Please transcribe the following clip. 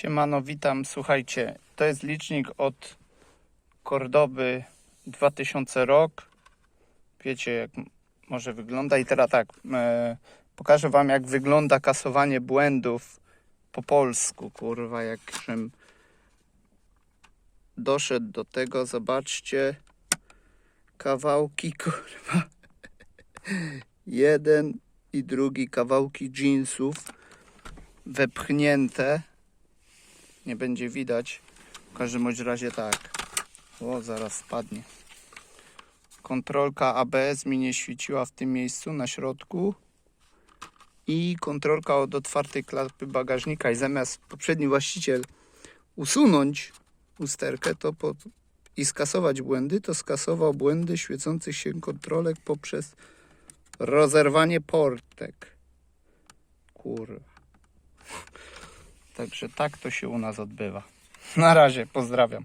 Siemano, witam. Słuchajcie, to jest licznik od Kordoby 2000 rok. Wiecie, jak może wygląda. I teraz tak, e, pokażę Wam, jak wygląda kasowanie błędów po polsku. Kurwa, jak żem doszedł do tego, zobaczcie, kawałki, kurwa. Jeden i drugi kawałki jeansów wepchnięte nie będzie widać. W każdym bądź razie tak. O, zaraz spadnie. Kontrolka ABS mi nie świeciła w tym miejscu na środku. I kontrolka od otwartej klapy bagażnika. I zamiast poprzedni właściciel usunąć usterkę to po, i skasować błędy, to skasował błędy świecących się kontrolek poprzez rozerwanie portek. Kurwa. Także tak to się u nas odbywa. Na razie, pozdrawiam.